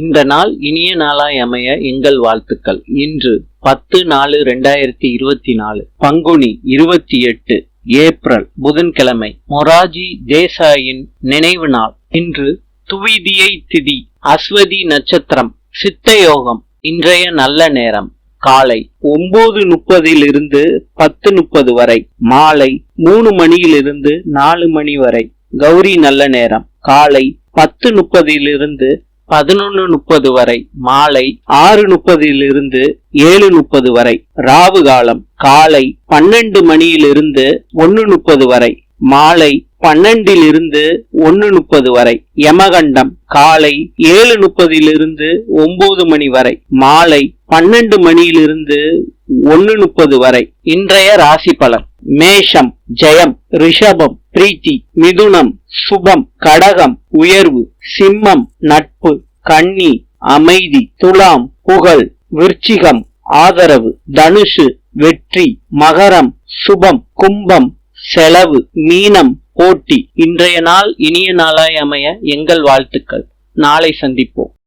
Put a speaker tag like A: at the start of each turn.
A: இந்த நாள் இனிய நாளாய் அமைய எங்கள் வாழ்த்துக்கள். இன்று பத்து நாலு ரெண்டாயிரத்தி இருபத்தி நாலு பங்குனி இருபத்தி எட்டு ஏப்ரல் புதன்கிழமை மொராஜி தேசாயின் நினைவு நாள். இன்று துவிதியை திதி அஸ்வதி நட்சத்திரம் சித்தயோகம் இன்றைய நல்ல நேரம். காலை ஒன்பது முப்பதிலிருந்து பத்து முப்பது வரை மாலை மூணு மணியிலிருந்து நாலு மணி வரை கௌரி நல்ல நேரம். காலை பத்து முப்பதிலிருந்து பதினொன்னு முப்பது வரை மாலை ஆறு முப்பதிலிருந்து ஏழு முப்பது வரை ராவு காலம் காலை பன்னெண்டு மணியிலிருந்து ஒன்னு முப்பது வரை மாலை பன்னெண்டிலிருந்து ஒன்னு முப்பது வரை யமகண்டம் காலை ஏழு முப்பதிலிருந்து ஒன்பது மணி வரை மாலை பன்னெண்டு மணியிலிருந்து ஒன்னு முப்பது வரை. இன்றைய ராசி பலன். மேஷம் ஜெயம் ரிஷபம் பிரீத்தி மிதுனம் சுபம் கடகம் உயர்வு சிம்மம் நட்பு கன்னி அமைதி துலாம் புகழ் விருச்சிகம் ஆதரவு தனுஷு வெற்றி மகரம் சுபம் கும்பம் செலவு மீனம் போட்டி. இன்றைய நாள் இனிய நாளாய் அமைய எங்கள் வாழ்த்துக்கள். நாளை சந்திப்போம்.